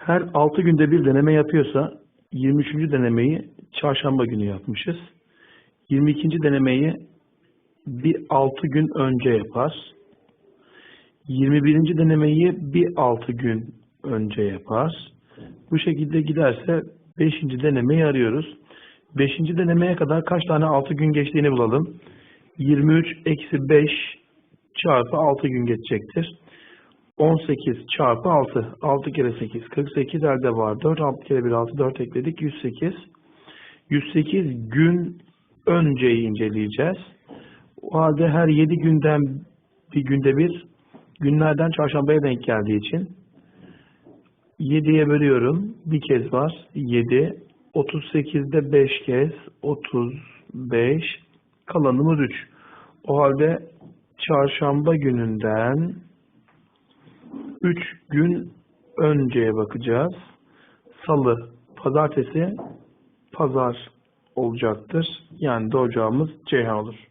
Her 6 günde bir deneme yapıyorsa 23. denemeyi çarşamba günü yapmışız. 22. denemeyi bir 6 gün önce yapar. 21. denemeyi bir 6 gün önce yapar. Bu şekilde giderse 5. denemeyi arıyoruz. 5. denemeye kadar kaç tane 6 gün geçtiğini bulalım. 23 eksi 5 çarpı 6 gün geçecektir. 18 çarpı 6. 6 kere 8. 48 elde var. 4. 6 kere 1 6. 4 ekledik. 108. 108 gün önceyi inceleyeceğiz. O halde her 7 günden bir günde bir günlerden çarşambaya denk geldiği için 7'ye bölüyorum. Bir kez var. 7. 38'de 5 kez. 35. Kalanımız 3. O halde çarşamba gününden 3 gün önceye bakacağız. Salı, pazartesi, pazar olacaktır. Yani doğacağımız Ceyhan olur.